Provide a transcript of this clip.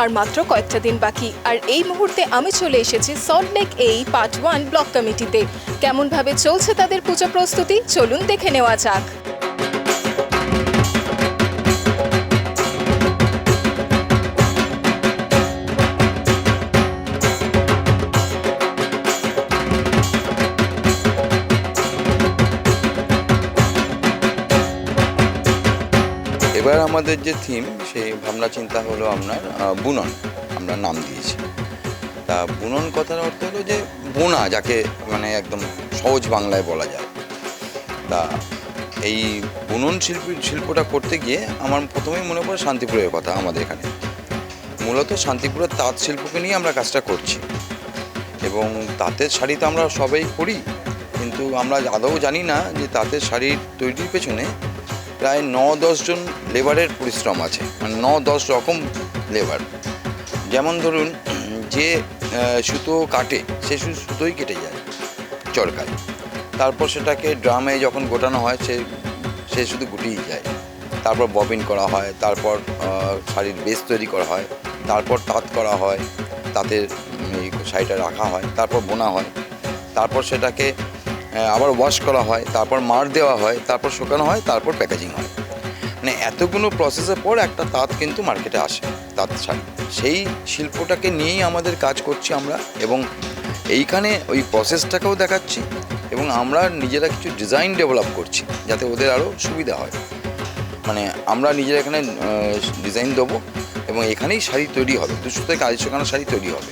আর মাত্র কয়েকটা দিন বাকি। আর এই মুহূর্তে আমি চলে এসেছি সল্টলেক এই পার্ট ওয়ান ব্লক কমিটিতে। কেমনভাবে চলছে তাদের পুজো প্রস্তুতি? চলুন দেখে নেওয়া যাক। এবার আমাদের যে থিম সেই ভাবনা চিন্তা হলো আপনার বুনন। আমরা নাম দিয়েছি। তা বুনন কথার অর্থ হলো যে বোনা, যাকে মানে একদম সহজ বাংলায় বলা যায়। তা এই বুনন শিল্প, শিল্পটা করতে গিয়ে আমার প্রথমেই মনে পড়ে শান্তিপুরের কথা আমাদের এখানে। মূলত শান্তিপুরের তাঁত শিল্পকে নিয়ে আমরা কাজটা করছি। এবং তাঁতের শাড়ি তো আমরা সবাই করি, কিন্তু আমরা আদৌ জানি না যে তাঁতের শাড়ির তৈরির পেছনে প্রায় ন দশজন লেবারের পরিশ্রম আছে। মানে ন দশ রকম লেবার। যেমন ধরুন যে সুতো কাটে সে সুতোই কেটে যায় চরকায়। তারপর সেটাকে ড্রামে যখন গোটানো হয় সে সে শুধু গুটিয়ে যায়। তারপর ববিন করা হয় তারপর শাড়ির বেস তৈরি করা হয় তারপর তাঁত করা হয় উম, শাড়িটা রাখা হয় তারপর বোনা হয়। তারপর সেটাকে আবার ওয়াশ করা হয়, তারপর মার দেওয়া হয়, তারপর শুকানো হয়, তারপর প্যাকেজিং হয়। মানে এতগুলো প্রসেসের পর একটা তাঁত কিন্তু মার্কেটে আসে, তাঁত শাড়ি। সেই শিল্পটাকে নিয়েই আমাদের কাজ করছি আমরা এবং এইখানে ওই প্রসেসটাকেও দেখাচ্ছি এবং আমরা নিজেরা কিছু ডিজাইন ডেভেলপ করছি যাতে ওদের আরও সুবিধা হয়। মানে আমরা নিজেরা এখানে ডিজাইন দেবো এবং এখানেই শাড়ি তৈরি হবে দুশো থেকে আড়াইশো খানা শাড়ি তৈরি হবে।